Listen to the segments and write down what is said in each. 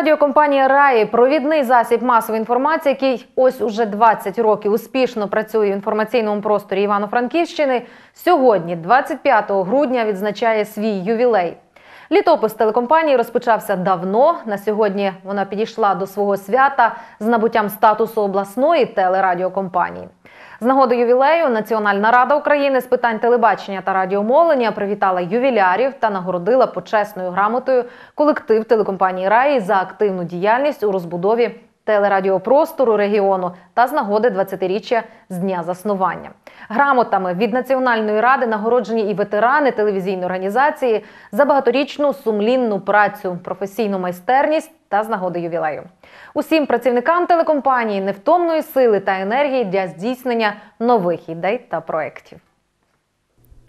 Телерадіокомпанія Раї провідний засіб масової інформації, який ось уже 20 років успішно працює в інформаційному просторі Івано-Франківщини. Сьогодні, 25 грудня, відзначає свій ювілей. Літопис телекомпанії розпочався давно. На сьогодні вона підійшла до свого свята з набуттям статусу обласної телерадіокомпанії. З нагоди ювілею Національна рада України з питань телебачення та радіомовлення привітала ювілярів та нагородила почесною грамотою колектив телекомпанії Раї за активну діяльність у розбудові телерадіопростору регіону та з нагоди 20-річчя з дня заснування. Грамотами від Національної ради нагороджені і ветерани телевізійної організації за багаторічну сумлінну працю, професійну майстерність та з нагоди ювілею. Усім працівникам телекомпанії невтомної сили та енергії для здійснення нових ідей та проєктів.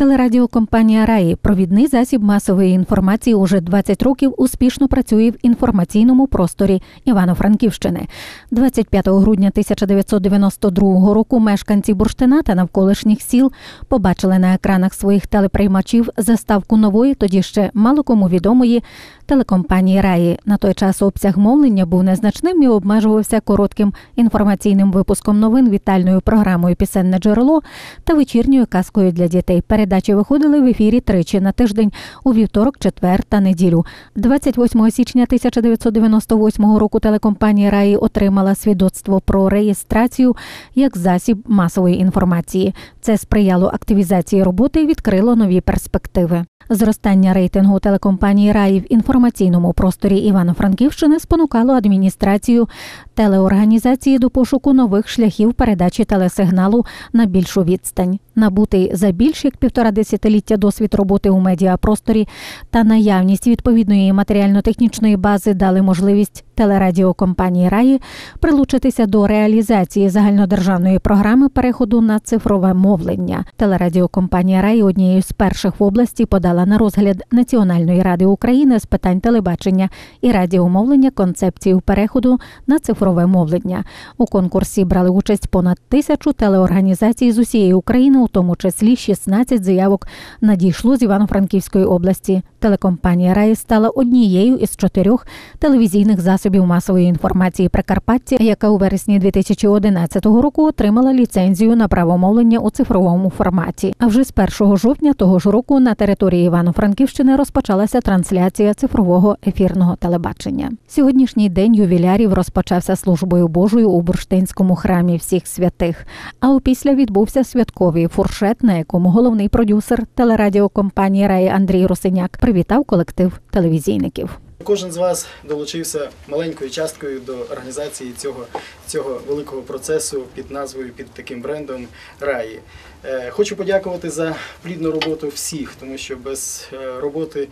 Телерадіокомпанія Раї провідний засіб масової інформації уже 20 років успішно працює в інформаційному просторі Івано-Франківщини. 25 грудня 1992 року мешканці Бурштина та навколишніх сіл побачили на екранах своїх телеприймачів заставку нової, тоді ще мало кому відомої телекомпанії Раї. На той час обсяг мовлення був незначним і обмежувався коротким інформаційним випуском новин, вітальною програмою Пісенне джерело та вечірньою казкою для дітей. Передачі виходили в ефірі тричі на тиждень у вівторок, четвер та неділю. 28 січня 1998 року телекомпанія Раї отримала свідоцтво про реєстрацію як засіб масової інформації. Це сприяло активізації роботи і відкрило нові перспективи. Зростання рейтингу телекомпанії Раї в інформаційному просторі Івано-Франківщини спонукало адміністрацію телеорганізації до пошуку нових шляхів передачі телесигналу на більшу відстань. Набутий за більш як півтора десятиліття досвід роботи у медіапросторі та наявність відповідної матеріально-технічної бази дали можливість телерадіокомпанії Раї прилучитися до реалізації загальнодержавної програми переходу на цифрове мовлення. Телерадіокомпанія Раї однією з перших в області подала на розгляд Національної ради України з питань телебачення і радіомовлення концепцію переходу на цифрове мовлення. У конкурсі брали участь понад тисячу телеорганізацій з усієї України, у тому числі 16 заявок надійшло з Івано-Франківської області. Телекомпанія Раї стала однією із чотирьох телевізійних засобів масової інформації Прикарпаття, яка у вересні 2011 року отримала ліцензію на право мовлення у цифровому форматі. А вже з 1 жовтня того ж року на території Івано-Франківщини розпочалася трансляція цифрового ефірного телебачення. Сьогоднішній день ювілярів розпочався службою Божою у бурштинському храмі всіх святих. А опісля відбувся святковий фуршет, на якому головний продюсер телерадіокомпанії Раї Андрій Русиняк привітав колектив телевізійників. Кожен з вас долучився маленькою часткою до організації цього, цього великого процесу під назвою, під таким брендом Раї. Е, Хочу подякувати за плідну роботу всіх, тому що без е, роботи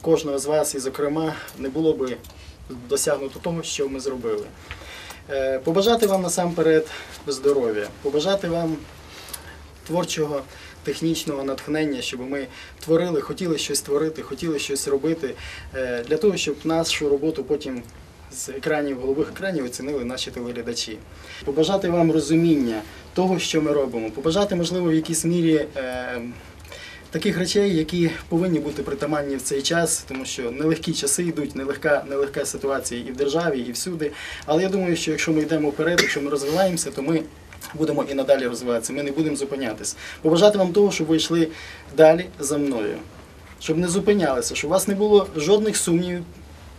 кожного з вас, і зокрема, не було би досягнуто того, що ми зробили. Е, Побажати вам насамперед здоров'я, побажати вам творчого, технічного натхнення, щоб ми творили, хотіли щось творити, хотіли щось робити, е, для того, щоб нашу роботу потім з екранів, голових екранів оцінили наші телеглядачі. Побажати вам розуміння того, що ми робимо, побажати, можливо, в якійсь мірі. е, Таких речей, які повинні бути притаманні в цей час, тому що нелегкі часи йдуть, нелегка, нелегка ситуація і в державі, і всюди. Але я думаю, що якщо ми йдемо вперед, якщо ми розвиваємося, то ми будемо і надалі розвиватися. Ми не будемо зупинятися. Побажати вам того, щоб ви йшли далі за мною, щоб не зупинялися, щоб у вас не було жодних сумнівів.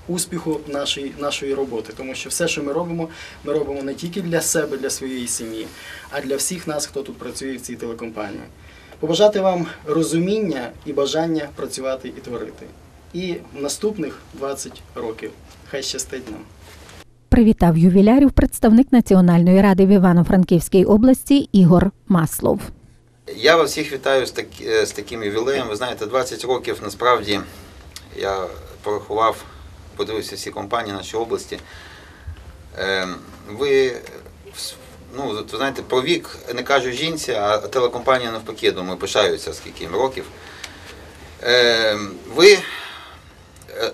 Успіху нашої, нашої роботи, тому що все, що ми робимо, ми робимо не тільки для себе, для своєї сім'ї, а для всіх нас, хто тут працює в цій телекомпанії. Побажати вам розуміння і бажання працювати і творити. І наступних 20 років. Хай щастить нам. Привітав ювілярів представник Національної ради в Івано-Франківській області Ігор Маслов. Я вас всіх вітаю з, так, з таким ювілеєм. Ви знаєте, 20 років насправді я порахував, подивився всі компанії нашої області. Ем, Ви, ну, знаєте, про вік не кажу жінці, а телекомпанія навпаки, думаю, пишаються, скільки їм років. Ем, Ви е,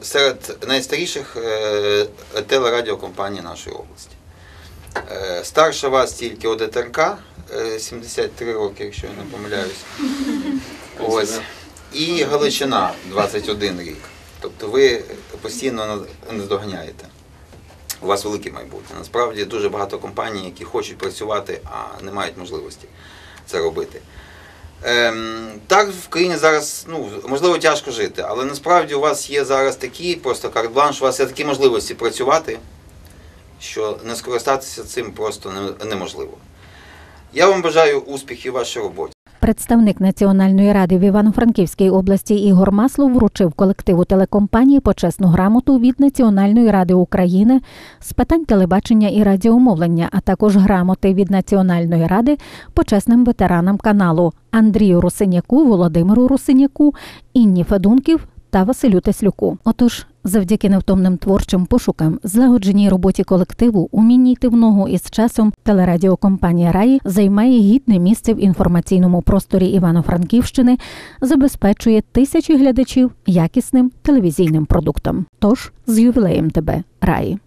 серед найстаріших е, телерадіокомпаній нашої області. Е, Старша вас тільки ОДТРК, е, 73 роки, якщо я не помиляюсь. Ось. І Галичина 21 рік. Тобто ви постійно наздоганяєте. у вас велике майбутнє. Насправді дуже багато компаній, які хочуть працювати, а не мають можливості це робити. Ем, так, в країні зараз ну, можливо тяжко жити, але насправді у вас є зараз такі просто карт-бланш, у вас є такі можливості працювати, що не скористатися цим просто неможливо. Я вам бажаю успіхів у вашій роботі. Представник Національної ради в Івано-Франківській області Ігор Маслов вручив колективу телекомпанії почесну грамоту від Національної ради України з питань телебачення і радіомовлення, а також грамоти від Національної ради почесним ветеранам каналу Андрію Русиняку, Володимиру Русиняку, Інні Федунків та Василю Теслюку. Отож, завдяки невтомним творчим пошукам, злагодженій роботі колективу, умінні йти в ногу із часом, телерадіокомпанія Раї займає гідне місце в інформаційному просторі Івано-Франківщини, забезпечує тисячі глядачів якісним телевізійним продуктом. Тож з ювілеєм тебе, Раї.